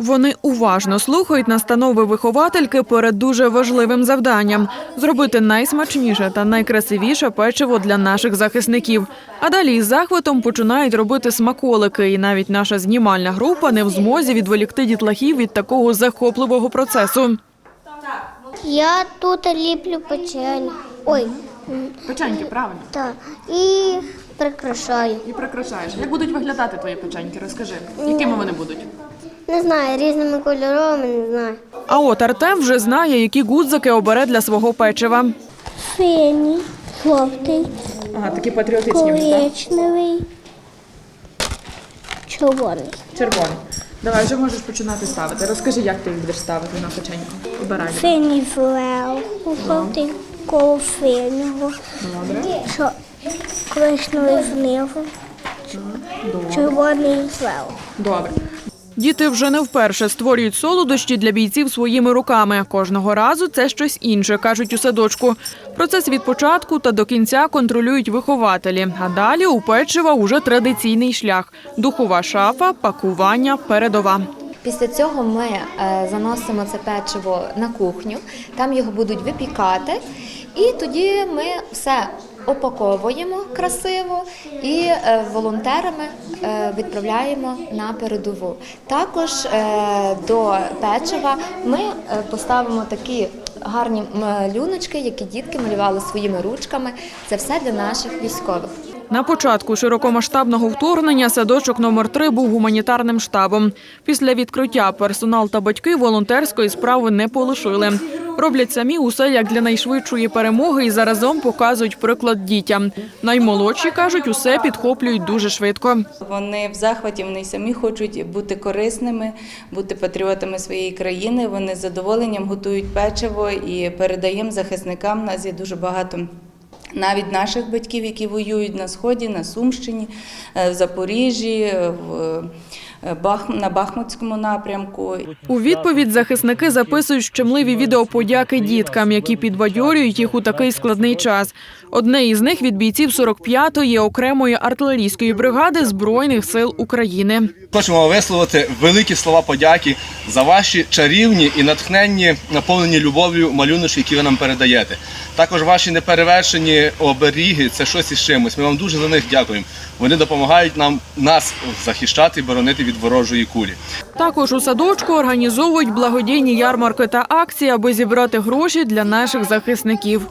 Вони уважно слухають настанови виховательки перед дуже важливим завданням зробити найсмачніше та найкрасивіше печиво для наших захисників. А далі із захватом починають робити смаколики. І навіть наша знімальна група не в змозі відволікти дітлахів від такого захопливого процесу. Я тут ліплю печень. Ой, Печеньки, правильно. так. І прикрашаю. І прикрашаєш. Як будуть виглядати твої печеньки? Розкажи, якими вони будуть? Не знаю, різними кольорами, не знаю. А от Артем вже знає, які гудзики обере для свого печива. Синій, жовтий, Ага, такі патріотичні. коричневий, червоний. Червоний. Давай вже можеш починати ставити. Розкажи, як ти їх будеш ставити на печеньку. Обирай. Синій зверху, жовтий коло синього, що коричневий знизу, червоний зверху. Добре. Діти вже не вперше створюють солодощі для бійців своїми руками. Кожного разу це щось інше, кажуть у садочку. Процес від початку та до кінця контролюють вихователі. А далі у печива уже традиційний шлях: духова шафа, пакування, передова. Після цього ми е, заносимо це печиво на кухню, там його будуть випікати, і тоді ми все опаковуємо красиво і е, волонтерами е, відправляємо на передову. Також до печива ми поставимо такі гарні малюночки, які дітки малювали своїми ручками. Це все для наших військових. На початку широкомасштабного вторгнення садочок номер 3 був гуманітарним штабом. Після відкриття персонал та батьки волонтерської справи не полишили. Роблять самі усе як для найшвидшої перемоги і заразом показують приклад дітям. Наймолодші кажуть, усе підхоплюють дуже швидко. Вони в захваті, вони самі хочуть бути корисними, бути патріотами своєї країни. Вони з задоволенням готують печиво і передаємо захисникам. У нас є дуже багато. Навіть наших батьків, які воюють на сході, на Сумщині, е, в Запоріжжі, в е, на Бахмутському напрямку. У відповідь захисники записують щемливі відеоподяки діткам, які підбадьорюють їх у такий складний час. Одне із них від бійців 45-ї окремої артилерійської бригади збройних сил України. Хочемо висловити великі слова подяки за ваші чарівні і натхненні, наповнені любов'ю малюночки, які ви нам передаєте. Також ваші неперевершені оберіги це щось із чимось. Ми вам дуже за них дякуємо. Вони допомагають нам нас захищати і боронити від ворожої кулі. Також у садочку організовують благодійні ярмарки та акції, аби зібрати гроші для наших захисників.